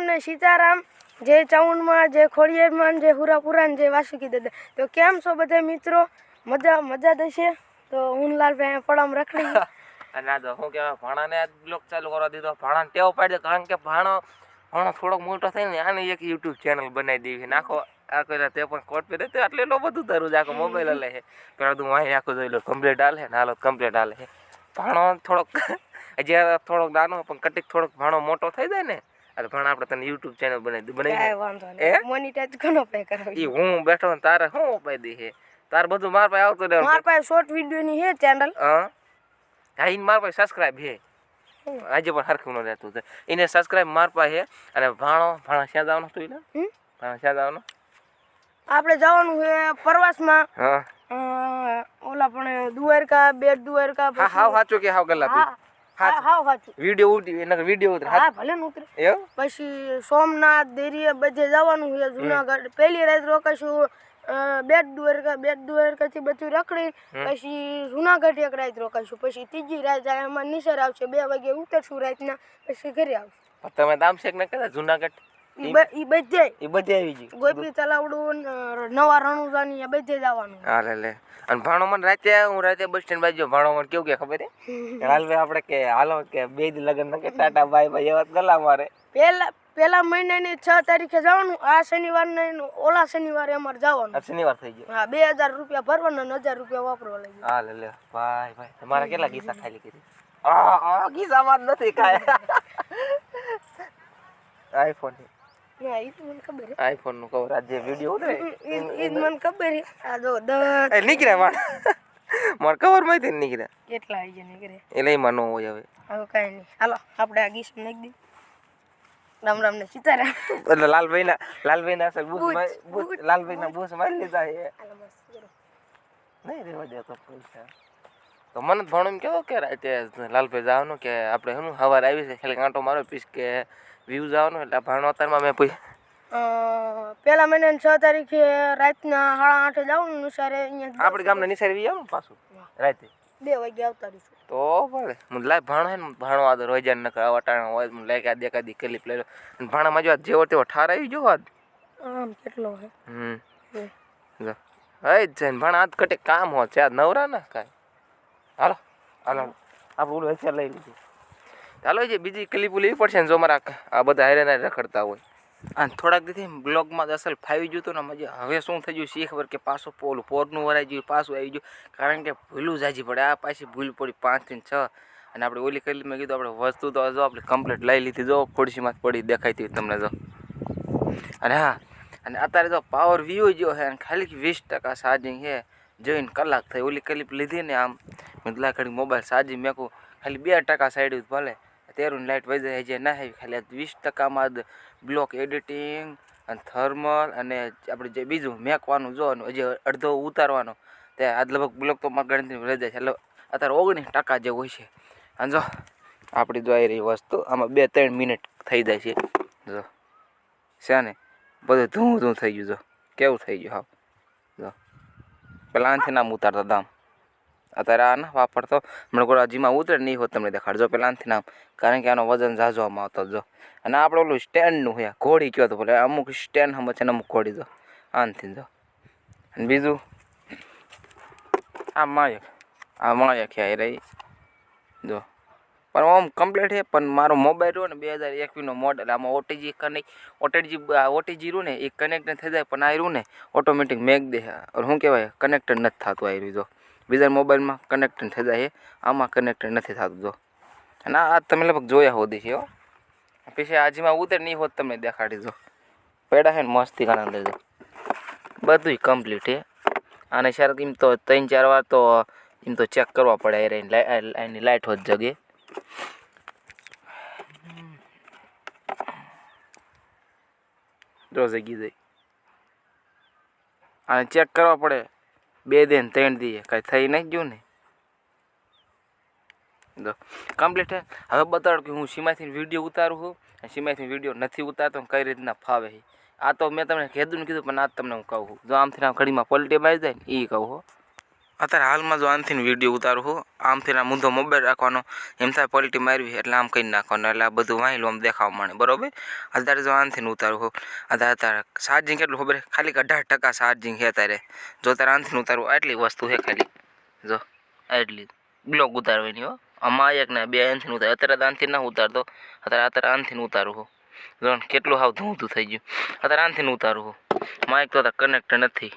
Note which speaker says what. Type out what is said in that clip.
Speaker 1: રામ ને સીતારામ, જે ચાઉંડમાં જે ખોડિયારમાં, જે હુરાપુરાન જે વાસુકી દાદા. તો કેમ છો બધા મિત્રો? મજા મજા થશે? તો હું લાલભાઈ પડામ રખડી
Speaker 2: અને આ તો શું કહેવાય, ભાણાને આ બ્લોક ચાલુ કરવા દીધો. ભાણાને ટેવ પાડી દે, કારણ કે ભાણો ભાણો થોડોક મોટો થઈને આને એક યુટ્યુબ ચેનલ બનાવી દેવી નાખો આ કોઈ તે પણ કોટ પહેરે એટલે એટલો બધું તારું આખો મોબાઈલ લે છે. પેલા તું અહીં આખું જોઈ લો કમ્પ્લેટ હાલે ને હાલો કમ્પ્લેટ હાલે ભાણો થોડોક, હજી થોડોક નાનો પણ કટીક થોડોક ભાણો મોટો થઈ જાય ને એટલે પણ આપણે તને યુટ્યુબ ચેનલ બનાવી દે બનાવી
Speaker 1: કાંઈ વાંધો? નહીં. ઘણો પે કરાવી
Speaker 2: ઈ હું બેઠો ને તારે શું ઉપાય દે છે તાર બધું માર પાસે આવતું રહે
Speaker 1: માર પાસે શોર્ટ વિડીયોની હે ચેનલ
Speaker 2: હા? હા એને માર પાસે સબસ્ક્રાઇબ હે. આજે પણ હરખું ન રહેતું છે. એને સબસ્ક્રાઇબ માર પાસે હે. અને ભાણો ભાણા શ્યાં જવાનું એને?
Speaker 1: હમ?
Speaker 2: ભાણા ક્યાં જવાનું?
Speaker 1: આપણે જવાનું છે પ્રવાસમાં.
Speaker 2: હા.
Speaker 1: ઓલા પણ દ્વારકા બેટ દ્વારકા
Speaker 2: હા હાવ સાચું કે હાવ ગલ્લા
Speaker 1: હા હા સાચું
Speaker 2: વીડિયો ઉડી એના વીડિયો ઉતરે.
Speaker 1: હા ભલે ને ઉતરે.
Speaker 2: એવું?
Speaker 1: પછી સોમનાથ દેરીએ બધે જવાનું છે જુનાગઢ. પહેલી રાત રોકાશું બેટ દ્વારકા બેટ દ્વારકાથી બધું રખડી પછી જુનાગઢ એક રાત રોકાશું પછી ત્રીજી રાત એમાં નિસર આવશે બે વાગે ઉતરશું રાતના પછી ઘરે આવશું.
Speaker 2: તમે ને જુનાગઢ?
Speaker 1: ઈ બધે.
Speaker 2: આવી ગઈ.
Speaker 1: ગોપી તલાવડું નવા રણુજાની આ બધે જવાનું
Speaker 2: લે લે. અને ભાણો મને રાતે હું રાતે બસ સ્ટેન્ડ બાજુ ભાણો મને કેવું કે ખબર હે? આપણે કે હાલો કે બે દી લગન કે ટાટા બાય બાય એવા ગલા મારે.
Speaker 1: પહેલા પેલા મહિનાની છ તારીખે જવાનું આ શનિવાર ને ઓલા શનિવારે અમારે જવાનું.
Speaker 2: શનિવાર થઈ ગયો.
Speaker 1: હા બે હજાર રૂપિયા ભરવાના ને હજાર રૂપિયા વાપરવા લઈ
Speaker 2: હા લે લે ભાઈ ભાઈ તમારા કેટલા ગીસા ખાલી કરી આ ગીસા વાત જ નથી ખાય. આઈફોન
Speaker 1: ના એ તો મને ખબર
Speaker 2: આઈફોનનું કવર આજે વીડિયો ઉતરે
Speaker 1: છે મને ખબર છે આ જો દસ
Speaker 2: એ નીકળ્યા માર. માર કવરમાંથી નીકળ્યા
Speaker 1: કેટલા આવી જાય નીકળે?
Speaker 2: એ લઈ માં હોય હવે.
Speaker 1: હવે કાંઈ નહીં. હાલો આપણે આ ગીસ નાખી દઈએ. રામ રામ ને સીતારામ.
Speaker 2: એટલે લાલભાઈ ના લાલભાઈ ના અસલ બૂસ મારી- લાલભાઈ ના બૂસ મારી લીધા છે. નહીં રેવા દે તો પૈસા. તો મને ભણો એમ કેવો કે રાતે લાલભાઈ જવાનું કે આપણે શું સવારે આવી છે ખાલી કાંટો મારો પીસ કે વ્યૂ જવાનું એટલે આ મેં પૂછ
Speaker 1: પહેલા મહિને છ તારીખે રાતના સાડા આઠે જાઉં નિસારે અહીંયા
Speaker 2: આપણે ગામના નિસારે વી આવું પાછું? રાતે?
Speaker 1: બે વાગે આવતા રહીશું
Speaker 2: તો ભલે. મને લાય ભાણો હે ને ભાણો આ રોજ જાય નકર અટાણા હોય મને લાય કે આ દેખાદી ક્લિપ લઈ લો અને ભાણામાં જો આ જેવો તેવો ઠાર આવી જો આજ
Speaker 1: આમ કેટલો હે?
Speaker 2: હમ.
Speaker 1: બે.
Speaker 2: જો. હઈ જ છે આજ કટે કામ હોય છે આ નવરા ના કાંઈ. હાલો હાલો. આપણે ઓલું હશે લઈ લીધું. ચાલો જે બીજી ક્લિપ લેવી પડશે ને જો મારા આ બધા હેરેના રખડતા હોય. અને થોડાક દીથી બ્લોગમાં તો અસલ ફાવી ગયું ને મજા હવે શું થઈ ગયું શી ખબર કે પાછું પોલું પોરનું વરાઈ ગયું, પાછું આવી ગયું. કારણ કે ભૂલું જાજી પડે. આ પાછી ભૂલ પડી પાંચથી છ. અને આપણે ઓલી કરી મેં કીધું આપણે વસ્તુ તો જો આપણે કમ્પ્લીટ લઈ લીધી. જો ખોડશીમાં પડી દેખાતી તમને જો. અને હા, અને અત્યારે તો પાવર વ્યૂ ગયો છે અને ખાલી વીસ ટકા ચાર્જિંગ છે. જોઈને કલાક થઈ. ઓલી ક્લિપ લીધી ને આમ. મેં કીધું મોબાઈલ ચાર્જિંગ મેકું. ખાલી બે ટકા સાઈડ ભલે. તેરું લાઇટ વહી જાય જે ના ખાલી વીસ ટકામાં જ બ્લોક એડિટિંગ અને થર્મલ અને આપણે જે બીજું મેકવાનું જો, અને હજી અડધો ઉતારવાનો, તે આજ લગભગ બ્લોક તો મારા ગણતરી રહી જાય છે. એટલે અત્યારે ઓગણીસ ટકા જે હોય છે. અને જો, આપણી જો રહી વસ્તુ, આમાં બે ત્રણ મિનિટ થઈ જાય છે. જો, છે ને? બધું ધૂં ધૂં થઈ ગયું, જો. કેવું થઈ ગયું, હા. જો. પેલા આનાથી નામ ઉતારતા દામ. અત્યારે આ ના વાપરતો. હમણાં હજીમાં ઉતરે નહીં હોત તમને દેખાડજો આનાથી નામ. કારણ કે આનો વજન ઝાઝવામાં આવતો જો અને આપણે ઓલું સ્ટેન્ડનું હોય ઘોડી કયો તો બોલે, અમુક સ્ટેન્ડ હમ છે ને અમુક ઘોડી જો. આનથી જો. અને બીજું? આ માયક. આ માયક છે રહી જો. પણ આમ કમ્પ્લીટ છે પણ મારો મોબાઈલ રહ્યો ને બે હજાર એકવીસનો મોડલ આમાં ઓટીજી કનેક્ટ ઓટીજી ઓટીજી રહ્યું ને, એ કનેક્ટ થઈ જાય, પણ આ રહ્યું ને ઓટોમેટિક મેક દે. શું કહેવાય? કનેક્ટ નથી થતું આવી રહ્યું જો. બીજા મોબાઈલમાં કનેક્ટ થઈ જાય આમાં કનેક્ટ નથી થતું જો. અને આ તમે લગભગ જોયા હોતી છે હો. પછી આજમાં ઉતર નહીં હોત તમને દેખાડી દો. પેડા છે ને મસ્તી કરે અંદર જો. બધું કમ્પ્લીટ છે. અને સર એમ તો ત્રણ ચાર વાર તો એમ તો ચેક કરવા પડે એની લાઇટ હોત જગે જો જગી જાય અને ચેક કરવા પડે. બે દે ત્રણ દઈએ. કાંઈ થઈ નહીં ગયું ને. જો કમ્પ્લીટ હવે બતાડો કે હું સીમાથી વીડિયો ઉતારું છું. અને સીમાથી વીડિયો નથી ઉતારતો કઈ રીતના ફાવે છે. આ તો મેં તમને કીધું ને કીધું, પણ આ તમને હું કહું છું. જો આમથી આમ ઘડીમાં પલટી મારી જાય ને એ કહું હો. અત્યારે હાલમાં જો આનથી વીડિયો ઉતારું હું આમથી આ મુદ્દો મોબાઈલ રાખવાનો, એમ થાય પલટી મારવી એટલે આમ કરી નાખવાનો, એટલે આ બધું વાંહેલું આમ દેખાવા માંડે બરાબર? અત્યારે જો આનથી ઉતારું હું અત્યારે અત્યારે ચાર્જિંગ કેટલું ખબર ખાલી અઢાર ટકા ચાર્જિંગ છે અત્યારે. જો તારે આનથી ઉતારવું આટલી વસ્તુ છે ખાલી. જો, આટલી બ્લોક ઉતારવાની હો. આમાં એક ને બે આનથી ઉતાર. અત્યારે આનથી ના ઉતારતો. અત્યારે અત્યારે આનથી ઉતારું હું જો, કેટલું હાવ ધૂંધું થઈ ગયું. અત્યારે આનથી ઉતારું હું માઇક તો કનેક્ટ નથી.